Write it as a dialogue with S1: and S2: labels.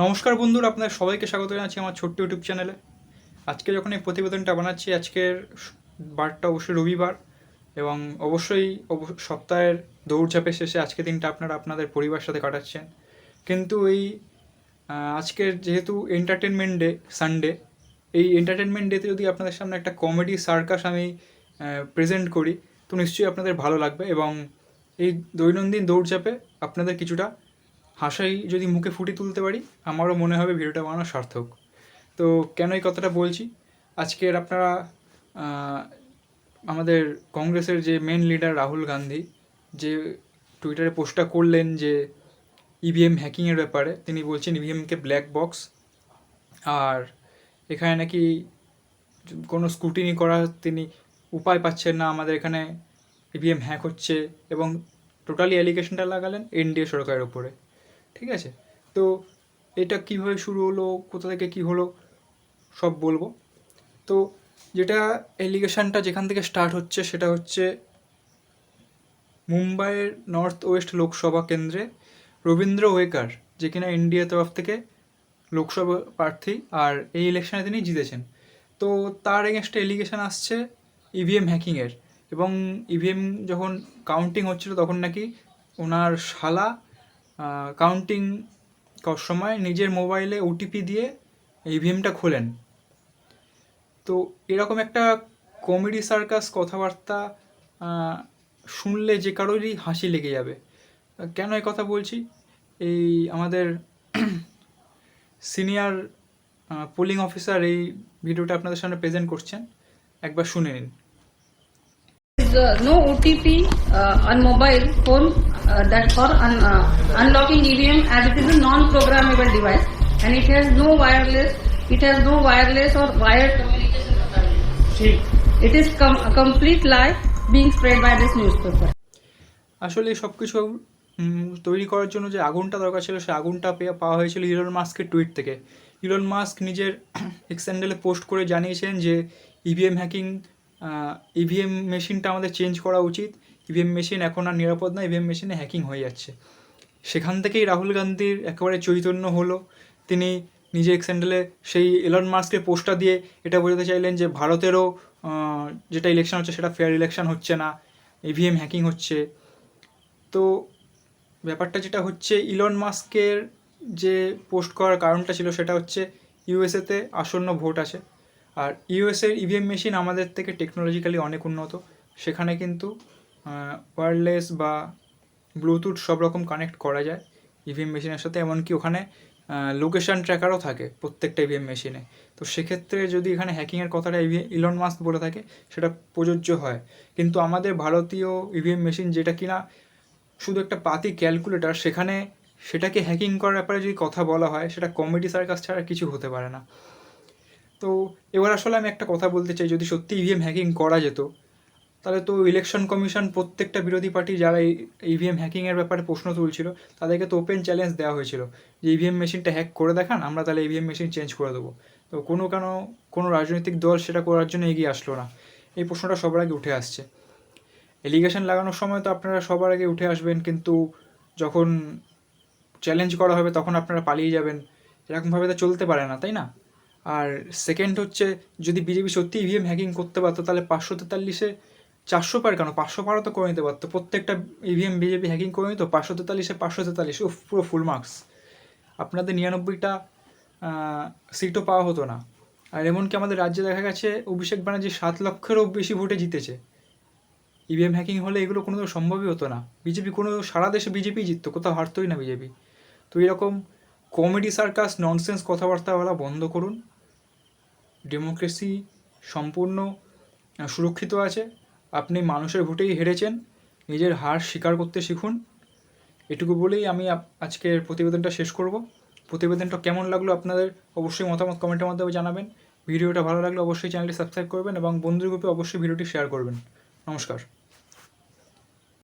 S1: নমস্কার বন্ধুরা, আপনাদের সবাইকে স্বাগত জানাচ্ছি আমার ছোট্ট ইউটিউব চ্যানেলে। আজকে যখন এই প্রতিবেদনটা বানাচ্ছি, আজকের বারটা অবশ্যই রবিবার এবং অবশ্যই অব- সপ্তাহের দৌড়ঝাঁপের শেষে আজকের দিনটা আপনারা আপনাদের পরিবারের সাথে কাটাচ্ছেন। কিন্তু এই আজকের যেহেতু এন্টারটেনমেন্ট ডে সানডে এই এন্টারটেনমেন্ট ডেতে যদি আপনাদের সামনে একটা কমেডি সার্কাস আমি প্রেজেন্ট করি, তো নিশ্চয়ই আপনাদের ভালো লাগবে এবং এই দৈনন্দিন দৌড়ঝাঁপে আপনাদের কিছুটা হাসাই যদি মুখে ফুটে তুলতে পারি, আমারও মনে হবে ভিডিওটা বানানো সার্থক। তো কেন এই কথাটা বলছি? আজকের আপনারা আমাদের কংগ্রেসের যে মেন লিডার রাহুল গান্ধী, যে টুইটারে পোস্টটা করলেন যে ইভিএম হ্যাকিংয়ের ব্যাপারে, তিনি বলছেন ইভিএমকে ব্ল্যাক বক্স আর এখানে নাকি কোনো স্কুটিনি করার তিনি উপায় পাচ্ছেন না, আমাদের এখানে ইভিএম হ্যাক হচ্ছে এবং টোটালি অ্যালিগেশনটা লাগালেন এনডিএ সরকারের ওপরে ঠিক আছে? তো এটা কীভাবে শুরু হলো, কোথা থেকে কি হলো, সব বলব। তো যেটা এলিগেশনটা যেখান থেকে স্টার্ট হচ্ছে সেটা হচ্ছে মুম্বাইয়ের নর্থ ওয়েস্ট লোকসভা কেন্দ্রে রবীন্দ্র ওয়েকার, যে কিনা ইন্ডিয়া তরফ থেকে লোকসভা প্রার্থী, আর এই ইলেকশনে তিনি জিতেছেন। তো তার এগেনস্টে এলিগেশন আসছে ইভিএম হ্যাকিংয়ের এবং ইভিএম যখন কাউন্টিং হচ্ছিল তখন নাকি ওনার শালা কাউন্টিং সময় নিজের মোবাইলে ওটিপি দিয়ে ইভিএমটা খোলেন। তো এরকম একটা কমেডি সার্কাস কথাবার্তা শুনলে যে কারোরই হাসি লেগে যাবে। কেন এই কথা বলছি? এই আমাদের সিনিয়র পোলিং অফিসার এই ভিডিওটা আপনাদের সামনে প্রেজেন্ট করছেন। একবার শুনে নিন।
S2: Uh, on mobile phone. uh, that for un- uh, unlocking EVM as it is a non-programmable device and it has no wireless, it has no wireless or wired communication. It is com- a complete lie being spread by this newspaper.
S1: আসলে সব কিছু তৈরি করার জন্য যে আগুনটা দরকার ছিল সেই আগুনটা পাওয়া হয়েছিল ইলন মাস্কের টুইট থেকে ইলন মাস্ক নিজের এক্স স্যান্ডেলে পোস্ট করে জানিয়েছেন যে ইভিএম হ্যাকিং ইভিএম মেশিনটা আমাদের চেঞ্জ করা উচিত ইভিএম মেশিন এখন আর নিরাপদ না ইভিএম মেশিনে হ্যাকিং হয়ে যাচ্ছে। সেখান থেকেই রাহুল গান্ধীর একেবারে চৈতন্য হলো। তিনি নিজে এক্স স্যান্ডেলে সেই এলন মাস্কের পোস্টটা দিয়ে এটা বোঝাতে চাইলেন যে, ভারতেরও যেটা ইলেকশন হচ্ছে সেটা ফেয়ার ইলেকশন হচ্ছে না ইভিএম হ্যাকিং হচ্ছে। তো ব্যাপারটা যেটা হচ্ছে ইলন মাস্কের যে পোস্ট করার কারণটা ছিল সেটা হচ্ছে ইউএসএতে আসন্ন ভোট আছে। আর ইউএসএর ইভিএম মেশিন আমাদের থেকে টেকনোলজিক্যালি অনেক উন্নত। সেখানে কিন্তু ওয়্যারলেস বা ব্লুটুথ সব রকম কানেক্ট করা যায় ইভিএম মেশিনের সাথে, এমনকি ওখানে লোকেশান ট্র্যাকারও থাকে প্রত্যেকটা ইভিএম মেশিনে তো সেক্ষেত্রে যদি এখানে হ্যাকিংয়ের কথাটা ইভি ইলন মাস্ক বলে থাকে, সেটা প্রযোজ্য হয়। কিন্তু আমাদের ভারতীয় ইভিএম মেশিন যেটা কিনা শুধু একটা পাতি ক্যালকুলেটর সেখানে সেটাকে হ্যাকিং করার ব্যাপারে যদি কথা বলা হয়, সেটা কমেডি সার্কাস ছাড়া কিছু হতে পারে না। তো এবার আসলে আমি একটা কথা বলতে চাই, যদি সত্যি ইভিএম হ্যাকিং করা যেত তাহলে তো ইলেকশন কমিশন প্রত্যেকটা বিরোধী পার্টি যারা ইভিএম হ্যাকিংয়ের ব্যাপারে প্রশ্ন তুলছিল, তাদেরকে তো ওপেন চ্যালেঞ্জ দেওয়া হয়েছিল। যে ইভিএম মেশিনটা হ্যাক করে দেখান, আমরা তাহলে ইভিএম মেশিন চেঞ্জ করে দেবো। তো কোনো কেন, কোনো রাজনৈতিক দল সেটা করার জন্য এগিয়ে আসলো না। এই প্রশ্নটা সবার আগে উঠে আসছে। এলিগেশন লাগানোর সময় তো আপনারা সবার আগে উঠে আসবেন, কিন্তু যখন চ্যালেঞ্জ করা হবে তখন আপনারা পালিয়ে যাবেন। এরকমভাবে তো চলতে পারে না, তাই না? আর সেকেন্ড হচ্ছে, যদি বিজেপি সত্যি ইভিএম হ্যাকিং করতে পারতো, তাহলে পাঁচশো তেতাল্লিশে চারশো পার কেন? পাঁচশো পারও তো করে নিতে পারতো। প্রত্যেকটা ইভিএম বিজেপি হ্যাকিং করে নিত পাঁচশো তেতাল্লিশে পাঁচশো তেতাল্লিশ। উফ, পুরো ফুল মার্কস আপনাদের নিরানব্বইটা সিটও পাওয়া হতো না। আর এমনকি আমাদের রাজ্যে দেখা গেছে, অভিষেক ব্যানার্জি সাত লক্ষেরও বেশি ভোটে জিতেছে। ইভিএম হ্যাকিং হলে এগুলো কোনো সম্ভবই হতো না। বিজেপি কোনো, সারা দেশে বিজেপি জিততো, কোথাও হারতোই না বিজেপি তো এরকম কমেডি সার্কাস ননসেন্স কথাবার্তা বলা বন্ধ করুন। ডেমোক্রেসি সম্পূর্ণ সুরক্ষিত আছে। আপনি মানুষের ভোটেই হেরেছেন, নিজের হার স্বীকার করতে শিখুন। এটুকু বলেই আমি আজকের প্রতিবেদনটা শেষ করব। প্রতিবেদনটা কেমন লাগল আপনাদের অবশ্যই মতামত কমেন্টের মাধ্যমে জানাবেন। ভিডিওটা ভালো লাগলে অবশ্যই চ্যানেলটি সাবস্ক্রাইব করবেন এবং বন্ধুর গ্রুপে অবশ্যই ভিডিওটি শেয়ার করবেন। নমস্কার।